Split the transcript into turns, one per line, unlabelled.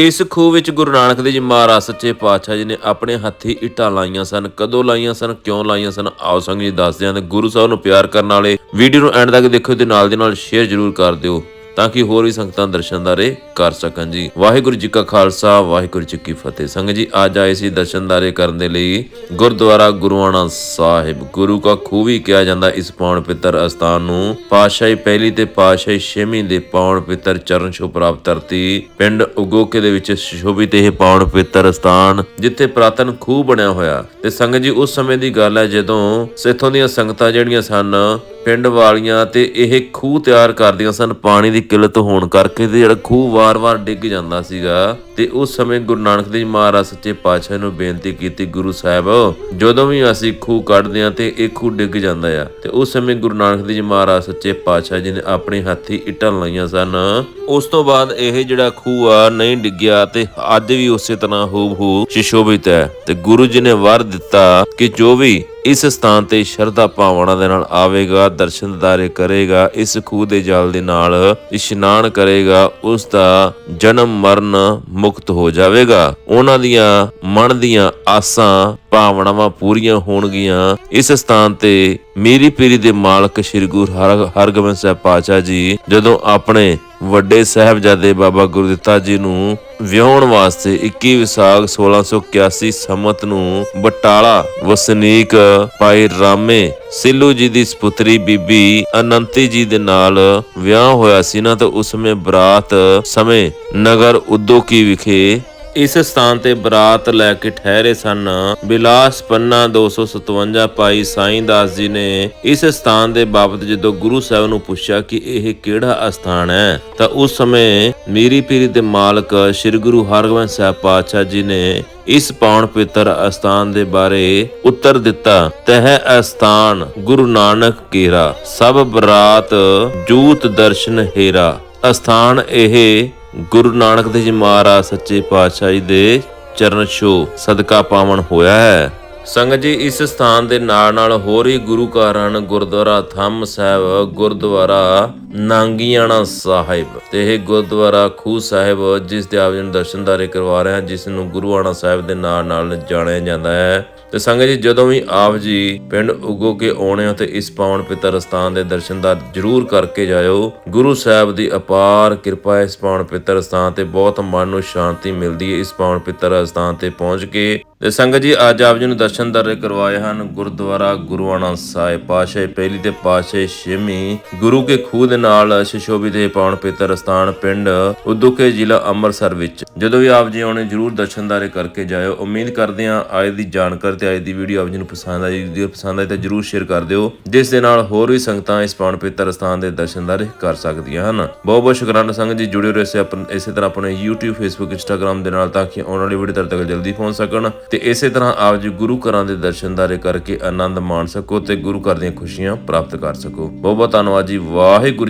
ਇਸ ਖੂਹ ਵਿੱਚ ਗੁਰੂ ਨਾਨਕ ਦੇਵ ਜੀ ਮਹਾਰਾਜ ਸੱਚੇ ਪਾਤਸ਼ਾਹ ਜੀ ਨੇ ਆਪਣੇ ਹੱਥੀ ਇੱਟਾਂ ਲਾਈਆਂ ਸਨ। ਕਦੋਂ ਲਾਈਆਂ ਸਨ? ਕਿਉਂ ਲਾਈਆਂ ਸਨ? ਆਓ ਸੰਗ ਜੀ ਦੱਸਦੇ ਹਾਂ ਤੇ ਗੁਰੂ ਸਾਹਿਬ ਨੂੰ ਪਿਆਰ ਕਰਨ ਵਾਲੇ ਵੀਡੀਓ ਨੂੰ ਐਂਡ ਤੱਕ ਦੇਖਿਓ ਤੇ ਨਾਲ ਦੀ ਨਾਲ ਸ਼ੇਅਰ ਜ਼ਰੂਰ ਕਰ ਦਿਓ ਤਾਂ ਕਿ ਹੋਰ ਵੀ ਸੰਗਤਾਂ ਦਰਸ਼ਨ ਦਾ ਰਹੇ। ਕਰ ਸਕਣ ਜੀ। ਵਾਹਿਗੁਰੂ ਜੀ ਕਾ ਖਾਲਸਾ, ਵਾਹਿਗੁਰੂ ਜੀ ਕੀ ਫਤਿਹ। ਸੰਗਤ ਜੀ, ਅੱਜ ਆਏ ਸੀ ਦਰਸ਼ਨਦਾਰੇ ਕਰਨ ਦੇ ਲਈ ਗੁਰਦੁਆਰਾ ਗੁਰੂਆਣਾ ਸਾਹਿਬ। ਗੁਰੂ ਕਾ ਖੂਹ ਕਿਹਾ ਜਾਂਦਾ ਇਸ ਪਾਵਨ ਪਿੱਤਰ ਅਸਥਾਨ ਨੂੰ। ਪਾਤਸ਼ਾਹੀ ਪਹਿਲੀ ਤੇ ਪਾਤਸ਼ਾਹੀ ਛੇਵੀਂ ਦੇ ਪਾਵਨ ਪਿੱਤਰ ਚਰਨ ਛੋਹ ਪ੍ਰਾਪਤ ਧਰਤੀ। ਪਿੰਡ ਉਗੋਕੇ ਦੇ ਵਿੱਚ ਸ਼ੋਭਿਤ ਇਹ ਪਾਉਣ ਪਿੱਤਰ ਅਸਥਾਨ, ਜਿੱਥੇ ਪ੍ਰਾਤਨ ਖੂਹ ਬਣਿਆ ਹੋਇਆ। ਤੇ ਸੰਗਤ ਜੀ, ਉਸ ਸਮੇਂ ਦੀ ਗੱਲ ਹੈ ਜਦੋਂ ਸੇਥੋਂ ਦੀਆਂ ਸੰਗਤਾਂ ਜਿਹੜੀਆਂ ਸਨ, ਪਿੰਡ ਵਾਲੀਆਂ ਤੇ ਇਹ ਖੂਹ ਤਿਆਰ ਕਰਦੀਆਂ ਸਨ, ਪਾਣੀ ਦੀ ਕਿੱਲਤ ਹੋਣ ਕਰਕੇ ਤੇ ਜਿਹੜਾ ਖੂਹ ਵਾਰ-ਵਾਰ ਡਿੱਗ ਜਾਂਦਾ ਸੀਗਾ ਤੇ ਉਸ ਸਮੇਂ ਗੁਰੂ ਨਾਨਕ ਦੇਵ ਮਹਾਰਾਜ ਸੱਚੇ ਪਾਤਸ਼ਾਹ ਨੂੰ ਬੇਨਤੀ ਕੀਤੀ ਗੁਰੂ ਸਾਹਿਬ, ਜਦੋਂ ਵੀ ਅਸੀਂ ਖੂਹ ਕੱਢਦੇ ਆ ਤੇ ਇਹ ਖੂਹ ਡਿੱਗ ਜਾਂਦਾ ਆ। ਤੇ ਉਸ ਸਮੇਂ ਗੁਰੂ ਨਾਨਕ ਦੇਵ ਮਹਾਰਾਜ ਸੱਚੇ ਪਾਤਸ਼ਾਹ ਜੀ ਨੇ ਆਪਣੇ ਹੱਥੀ ਇੱਟਾਂ ਲਾਈਆਂ ਸਨ। ਉਸ ਤੋਂ ਬਾਅਦ ਇਹ ਜਿਹੜਾ ਖੂਹ ਆ ਨਹੀਂ ਡਿੱਗਿਆ ਤੇ ਅੱਜ ਵੀ ਉਸੇ ਤਰ੍ਹਾਂ ਹੂਬ-ਹੂ ਸ਼ਿਸ਼ੋਭਿਤ ਹੈ। ਤੇ ਗੁਰੂ ਜੀ ਨੇ ਵਰ ਦਿੱਤਾ ਕਿ ਜੋ ਵੀ ਇਸ ਸਥਾਨ ਤੇ ਸ਼ਰਧਾ ਭਾਵਨਾ ਦੇ ਨਾਲ ਆਵੇਗਾ, ਦਰਸ਼ਨ ਦਿਦਾਰੇ ਕਰੇਗਾ, ਇਸ ਖੂਹ ਦੇ ਜਲ ਦੇ ਨਾਲ ਇਸ਼ਨਾਨ ਕਰੇਗਾ, ਉਸ ਦਾ ਜਨਮ ਮਰਨ ਮੁਕਤ ਹੋ ਜਾਵੇਗਾ। ਉਹਨਾਂ ਦੀਆਂ ਮਨ ਦੀਆਂ ਆਸਾਂ, ਭਾਵਨਾਵਾਂ ਪੂਰੀਆਂ ਹੋਣਗੀਆਂ। ਇਸ ਸਥਾਨ ਤੇ ਮੀਰੀ ਪੀਰੀ ਦੇ ਮਾਲਕ ਸ੍ਰੀ ਗੁਰੂ ਹਰ, ਹਰਗੋਬਿੰਦ ਸਾਹਿਬ ਪਾਤਸ਼ਾਹ ਜੀ ਜਦੋਂ ਆਪਣੇ ਵੱਡੇ ਸਾਹਿਬਜ਼ਾਦੇ ਬਾਬਾ ਗੁਰਦਿੱਤਾ ਜੀ ਨੂੰ ਵਿਆਹਣ ਵਾਸਤੇ 21 ਵਿਸਾਖ 1681 ਸੰਮਤ ਨੂੰ ਬਟਾਲਾ, ਵਸਨੀਕ ਭਾਈ ਰਾਮੇ ਸਿੱਲੂ ਜੀ ਦੀ ਸੁਪੁੱਤਰੀ ਬੀਬੀ ਅਨੰਤੀ ਜੀ ਦੇ ਨਾਲ ਵਿਆਹ ਹੋਇਆ ਸੀ ਨਾ, ਤਾਂ ਉਸ ਸਮੇਂ ਬਰਾਤ ਸਮੇਂ ਨਗਰ ਉਦੋਕੀ ਵਿਖੇ ਇਸ ਸਥਾਨ ਤੇ ਬਰਾਤ ਲੈ ਕੇ ਠਹਿਰੇ ਸਨ। ਬਿਲਾਸ ਪੰਨਾ 257 ਭਾਈ ਸਾਈਂ ਦਾਸ ਜੀ ਨੇ ਇਸ ਸਥਾਨ ਦੇ ਬਾਬਤ ਜਦੋਂ ਗੁਰੂ ਸਾਹਿਬ ਨੂੰ ਪੁੱਛਿਆ ਕਿ ਇਹ ਕਿਹੜਾ ਅਸਥਾਨ ਹੈ, ਤਾਂ ਉਸ ਸਮੇਂ ਮੀਰੀ ਪੀਰੀ ਦੇ ਮਾਲਕ ਸ੍ਰੀ ਗੁਰੂ ਹਰਗੋਬਿੰਦ ਸਾਹਿਬ ਪਾਤਸ਼ਾਹ ਜੀ ਨੇ ਇਸ ਪਾਵਨ ਪਵਿੱਤਰ ਅਸਥਾਨ ਦੇ ਬਾਰੇ ਉੱਤਰ ਦਿੱਤਾ। ਤਹਿ ਅਸਥਾਨ ਗੁਰੂ ਨਾਨਕ ਕੇਰਾ, ਸਭ ਬਰਾਤ ਜੂਤ ਦਰਸ਼ਨ ਹੇਰਾ। ਅਸਥਾਨ ਇਹ ਗੁਰੂ ਨਾਨਕ ਦੇਵ ਜੀ ਮਹਾਰਾਜ ਸੱਚੇ ਪਾਤਸ਼ਾਹ ਜੀ ਦੇ ਚਰਨ ਛੋਹ ਸਦਕਾ ਪਾਵਨ ਹੋਇਆ ਹੈ। ਸੰਗਤ ਜੀ, ਇਸ ਸਥਾਨ ਦੇ ਨਾਲ ਨਾਲ ਹੋਰ ਹੀ ਗੁਰੂ ਘਰ ਹਨ ਗੁਰਦੁਆਰਾ ਥੰਮ ਸਾਹਿਬ ਗੁਰਦੁਆਰਾ ਨਾਂਗੀਆਣਾ ਸਾਹਿਬ ਤੇ ਇਹ ਗੁਰਦੁਆਰਾ ਖੂਹ ਸਾਹਿਬ ਜਿਸ ਦੇ ਆਪ ਜੀ ਨੂੰ ਦਰਸ਼ਨਦਾਰੇ ਕਰਵਾ ਰਹੇ ਹਾਂ, ਜਿਸ ਨੂੰ ਗੁਰੂਆਣਾ ਸਾਹਿਬ ਦੇ ਨਾਲ ਨਾਲ ਜਾਣਿਆ ਜਾਂਦਾ ਹੈ। ਤੇ ਸੰਗਤ ਜੀ, ਜਦੋਂ ਵੀ ਆਪ ਜੀ ਪਿੰਡ ਉਗੋ ਕੇ ਆਉਣੇ ਹੋ ਤੇ ਇਸ ਪਾਵਨ ਪਿੱਤਰ ਸਥਾਨ ਦੇ ਦਰਸ਼ਨਦਾਰ ਜਰੂਰ ਕਰਕੇ ਜਾਇਓ, ਗੁਰੂ ਸਾਹਿਬ ਦੀ ਅਪਾਰ ਕਿਰਪਾ ਇਸ ਪਾਵਨ ਪਿੱਤਰ ਸਥਾਨ ਤੇ ਬਹੁਤ ਮਨ ਨੂੰ ਸ਼ਾਂਤੀ ਮਿਲਦੀ ਹੈ, ਇਸ ਪਾਵਨ ਪਿੱਤਰ ਸਥਾਨ ਤੇ ਪਹੁੰਚ ਕੇ। ਤੇ ਸੰਗਤ ਜੀ, ਅੱਜ ਆਪ ਜੀ ਨੂੰ ਦਰਸ਼ਨ ਦਰੇ ਕਰਵਾਏ ਹਨ ਗੁਰਦੁਆਰਾ ਗੁਰੂਆਣਾ ਸਾਹਿਬ ਪਾਸ਼ੇ ਪਹਿਲੀ ਤੇ ਪਾਸ਼ੇ ਛੇਵੀਂ ਗੁਰੂ ਕੇ ਖੂਹ ਦੇ ਨਾਲ ਸ਼ਿਸ਼ੋਭਿਤ ਦੇ ਪਾਵਨ ਪਵਿੱਤਰ ਸਥਾਨ ਪਿੰਡ ਉਦੁਕੇ ਜ਼ਿਲ੍ਹਾ ਅੰਮ੍ਰਿਤਸਰ ਵਿੱਚ। ਜਦੋਂ ਵੀ ਆਪ ਜੀ ਆਉਣੇ, ਜਰੂਰ ਦਰਸ਼ਨਦਾਰੇ ਕਰਕੇ ਜਾਇਓ। ਉਮੀਦ ਕਰਦੇ ਹਾਂ ਅੱਜ ਦੀ ਜਾਣਕਾਰੀ ਤੇ ਅੱਜ ਦੀ ਵੀਡੀਓ ਆਪ ਜੀ ਨੂੰ ਪਸੰਦ ਆਈ ਜੇ ਪਸੰਦ ਆਈ ਤਾਂ ਜਰੂਰ ਸ਼ੇਅਰ ਕਰ ਦਿਓ, ਜਿਸ ਦੇ ਨਾਲ ਹੋਰ ਵੀ ਸੰਗਤਾਂ ਇਸ ਪਾਵਨ ਪਵਿੱਤਰ ਸਥਾਨ ਦੇ ਦਰਸ਼ਨਦਾਰੇ ਕਰ ਸਕਦੀਆਂ ਹਨ। ਬਹੁਤ ਬਹੁਤ ਸ਼ੁਕਰਾਨਾ ਸੰਗਤ ਜੀ, ਜੁੜੇ ਰਹੋ ਇਸੇ ਇਸੇ ਤਰ੍ਹਾਂ ਆਪਣੇ YouTube, Facebook, Instagram ਦੇ ਨਾਲ ਤਾਂ ਕਿ ਆਉਣ ਵਾਲੀ ਵੀਡੀਓ ਤੁਹਾਡੇ ਤੱਕ ਜਲਦੀ ਪਹੁੰਚ ਸਕਣ। ਤੇ ਇਸੇ ਤਰ੍ਹਾਂ ਆਪ ਜੀ ਗੁਰੂ ਘਰਾਂ ਦੇ ਦਰਸ਼ਨਦਾਰੇ ਕਰਕੇ ਆਨੰਦ ਮਾਣ ਸਕੋ ਤੇ ਗੁਰੂ ਘਰ ਦੀਆਂ ਖੁਸ਼ੀਆਂ ਪ੍ਰਾਪਤ ਕਰ ਸਕੋ। ਬਹੁਤ ਬਹੁਤ ਧੰਨਵਾਦ ਜੀ, ਵਾਹਿਗੁਰੂ